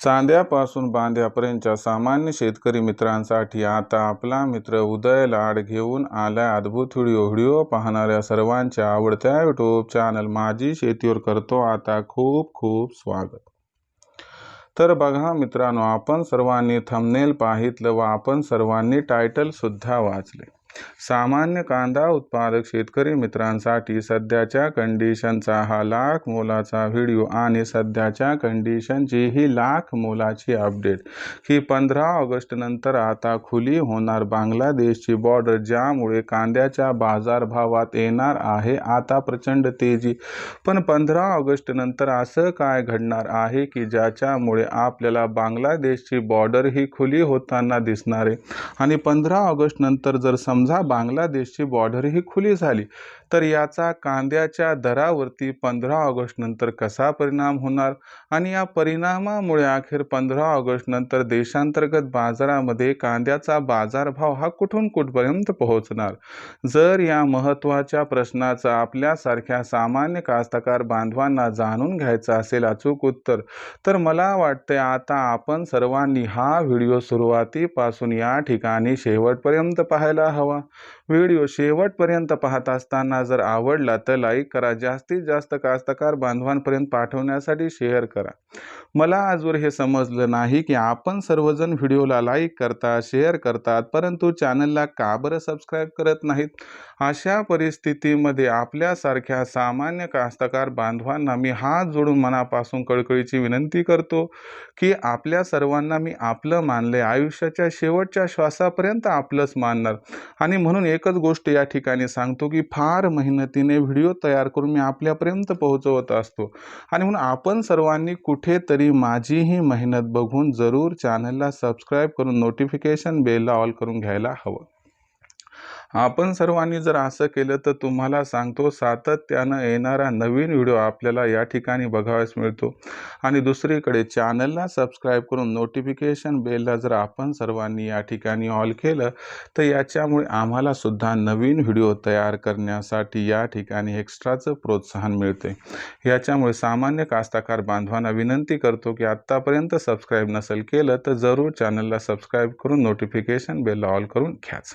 चांद्यापासून बांध्यापर्यंतच्या सामान्य शेतकरी मित्रांसाठी आता आपला मित्र उदय लाड घेऊन आलाय अद्भुत व्हिडिओ. व्हिडिओ पाहणाऱ्या सर्वांच्या आवडत्या यूट्यूब चॅनल माझी शेतीवर करतो आता खूप खूप स्वागत. तर बघा मित्रांनो आपण सर्वांनी थंबनेल पाहितलं व आपण सर्वांनी टायटलसुद्धा वाचले. सामान्य कांदा उत्पादक शेतकरी मित्रांसाठी सध्याच्या कंडिशनचा हा लाख मोलाचा व्हिडिओ आणि सध्याच्या कंडिशनची ही लाख मोलाची अपडेट की पंधरा ऑगस्ट नंतर आता खुली होणार बांगलादेशची बॉर्डर ज्यामुळे कांद्याच्या बाजारभावात येणार आहे आता प्रचंड तेजी. पण पंधरा ऑगस्ट नंतर असं काय घडणार आहे की ज्याच्यामुळे आपल्याला बांगलादेशची बॉर्डर ही खुली होताना दिसणार आहे? आणि पंधरा ऑगस्ट नंतर जर समजा बांगलादेशची बॉर्डर ही खुली झाली. तर याचा कांद्याच्या दरावरती पंधरा ऑगस्ट नंतर कसा परिणाम होणार? आणि या परिणामामुळे अखेर पंधरा ऑगस्ट नंतर देशांतर्गत बाजारामध्ये कांद्याचा बाजारभाव हा कुठून कुठपर्यंत पोहोचणार? जर या महत्त्वाच्या प्रश्नाचा आपल्यासारख्या सामान्य कास्तकार बांधवांना जाणून घ्यायचं असेल अचूक उत्तर तर मला वाटते आता आपण सर्वांनी हा व्हिडिओ सुरुवातीपासून या ठिकाणी शेवटपर्यंत पाहायला हवा. व्हिडिओ शेवटपर्यंत पाहत असताना जर आवडला तर लाईक करा. जास्तीत जास्त कास्तकार बांधवांपर्यंत पाठवण्यासाठी शेअर करा. मला आजवर हे समजलं नाही की आपण सर्वजण व्हिडिओला लाईक करता शेअर करतात परंतु चॅनलला का बरं सबस्क्राईब करत नाहीत? अशा परिस्थितीमध्ये आपल्यासारख्या सामान्य कास्तकार बांधवांना मी हात जोडून मनापासून कळकळीची विनंती करतो की आपल्या सर्वांना मी आपलं मानले आयुष्याच्या शेवटच्या श्वासापर्यंत आपलंच मानणार. आणि म्हणून एकच गोष्ट या ठिकाणी सांगतो की फार मेहनतीने व्हिडिओ तयार करून मी आपल्यापर्यंत पोहोचवत असतो. आणि म्हणून आपण सर्वांनी कुठेतरी माझी ही मेहनत बघून जरूर चॅनलला सबस्क्राईब करून नोटिफिकेशन बेलला ऑल करून घ्यायला हवं. आपण सर्वांनी जर असं केलं तर तुम्हाला सांगतो सातत्यानं येणारा नवीन व्हिडिओ आपल्याला या ठिकाणी बघावयास मिळतो. आणि दुसरीकडे चॅनलला सबस्क्राईब करून नोटिफिकेशन बेलला जर आपण सर्वांनी या ठिकाणी ऑल केलं तर याच्यामुळे आम्हाला सुद्धा नवीन व्हिडिओ तयार करण्यासाठी या ठिकाणी एक्स्ट्राचं प्रोत्साहन मिळते. याच्यामुळे सामान्य कास्ताकार बांधवांना विनंती करतो की आत्तापर्यंत सबस्क्राईब नसेल केलं तर जरूर चॅनलला सबस्क्राईब करून नोटिफिकेशन बेलला ऑल करून घ्याच.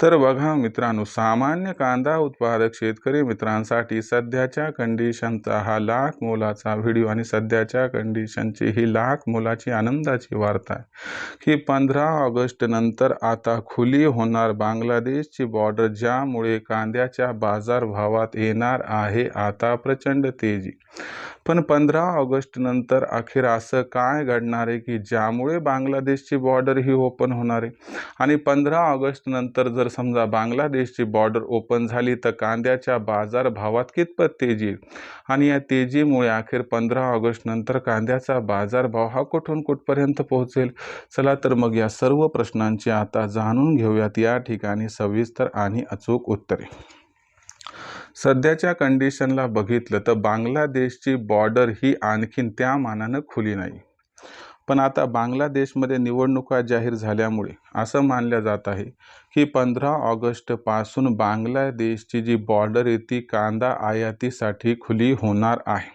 तर बघा मित्रांनो सामान्य कांदा उत्पादक शेतकरी मित्रांसाठी सध्याच्या कंडिशनचा हा लाख मोलाचा व्हिडिओ आणि सध्याच्या कंडिशनची ही लाख मोलाची आनंदाची वार्ता आहे की पंधरा ऑगस्ट नंतर आता खुली होणार बांगलादेशची बॉर्डर ज्यामुळे कांद्याच्या बाजारभावात येणार आहे आता प्रचंड तेजी. पण पंधरा ऑगस्ट नंतर अखेर असं काय घडणार आहे की ज्यामुळे बांगलादेशची बॉर्डर ही ओपन होणार आहे? आणि पंधरा ऑगस्ट नंतर जर समजा बांगलादेशची बॉर्डर ओपन झाली तर कांद्याच्या बाजारभावात कितपत तेजी? आणि या तेजीमुळे अखेर पंधरा ऑगस्ट नंतर कांद्याचा बाजारभाव हा कुठून कुठपर्यंत पोहोचेल? चला तर मग या सर्व प्रश्नांची आता जाणून घेऊयात. या ठिकाणी सविस्तर आणि अचूक उत्तरे. सध्याच्या कंडिशनला बघितलं तर बांगलादेशची बॉर्डर ही आणखीन त्या मानानं खुली नाही. पण आता बांगलादेशमध्ये निवडणुका जाहीर झाल्यामुळे असं मानलं जात आहे की पंधरा ऑगस्टपासून बांगलादेशची जी बॉर्डर आहे ती कांदा आयातीसाठी खुली होणार आहे.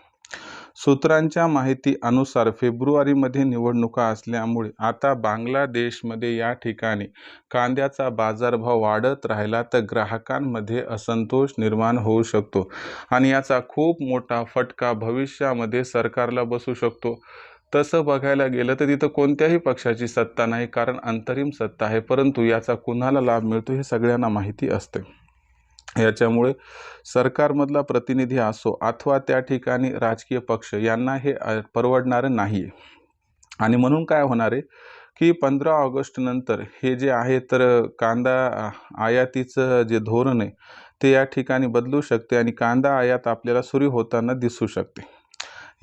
सूत्रांच्या माहिती अनुसार फेब्रुवारीमध्ये निवडणुका असल्यामुळे आता बांगलादेशमध्ये या ठिकाणी कांद्याचा बाजारभाव वाढत राहिला तर ग्राहकांमध्ये असंतोष निर्माण होऊ शकतो आणि याचा खूप मोठा फटका भविष्यामध्ये सरकारला बसू शकतो. तसं बघायला गेलं तर तिथं कोणत्याही पक्षाची सत्ता नाही कारण अंतरिम सत्ता आहे. परंतु याचा कुणाला लाभ मिळतो हे सगळ्यांना माहिती असते. याच्यामुळे सरकारमधला प्रतिनिधी असो अथवा त्या ठिकाणी राजकीय पक्ष यांना हे परवडणारं नाही आहे आणि म्हणून काय होणार आहे की पंधरा ऑगस्टनंतर हे जे आहे तर कांदा आयातीचं जे धोरण आहे ते या ठिकाणी बदलू शकते आणि कांदा आयात आपल्याला सुरू होताना दिसू शकते.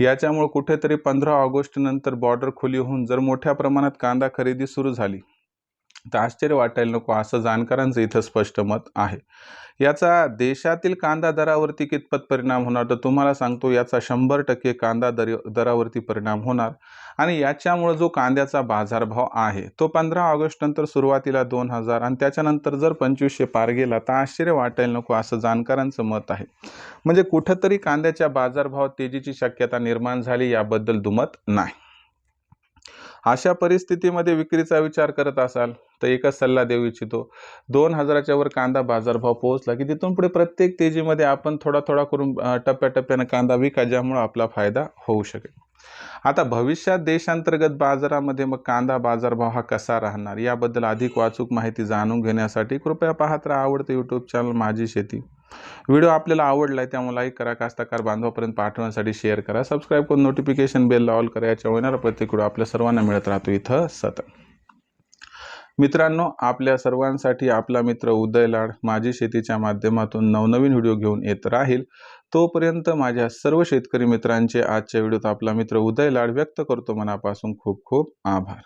याच्यामुळे कुठेतरी पंधरा ऑगस्ट नंतर बॉर्डर खुली होऊन जर मोठ्या प्रमाणात कांदा खरेदी सुरू झाली तर आश्चर्य वाटायला नको असं जाणकारांचं इथं स्पष्ट मत आहे. याचा देशातील कांदा दरावरती कितपत परिणाम होणार? तर तुम्हाला सांगतो याचा शंभर टक्के कांदा दर दरावरती परिणाम होणार. आणि याच्यामुळं जो कांद्याचा बाजारभाव आहे तो पंधरा ऑगस्ट नंतर सुरुवातीला दोन हजार आणि त्याच्यानंतर जर पंचवीसशे पार गेला तर आश्चर्य वाटायला नको असं जाणकारांचं मत आहे. म्हणजे कुठंतरी कांद्याच्या बाजारभाव तेजीची शक्यता निर्माण झाली याबद्दल दुमत नाही. अशा परिस्थितीमध्ये विक्रीचा विचार करत असाल तर एकच सल्ला देऊ इच्छितो. दोन हजाराच्या वर कांदा बाजारभाव पोहोचला की तिथून पुढे प्रत्येक तेजीमध्ये आपण थोडा थोडा करून टप्प्याटप्प्यानं कांदा विका ज्यामुळं आपला फायदा होऊ शकेल. आता भविष्यात देशांतर्गत बाजारामध्ये मग कांदा बाजारभाव हा कसा राहणार? याबद्दल अधिक वाचूक माहिती जाणून घेण्यासाठी कृपया पाहत राहा आवडते यूट्यूब चॅनल माझी शेती. व्हिडिओ आपल्याला आवडला आहे त्यामुळे लाईक करा कास्ताकार बांधवापर्यंत पाठवण्यासाठी शेअर करा. सबस्क्राईब करून नोटिफिकेशन बेल ऑल करा. याच्या होणारा प्रत्येक व्हिडिओ आपल्या सर्वांना मिळत राहतो इथं सतत. मित्रांनो आपल्या सर्वांसाठी आपला मित्र उदय लाड माझी शेतीच्या माध्यमातून नवनवीन व्हिडिओ घेऊन येत राहील. तोपर्यंत माझ्या सर्व शेतकरी मित्रांचे आजच्या व्हिडिओत आपला मित्र उदय लाड व्यक्त करतो. मनापासून खूप खूप आभार.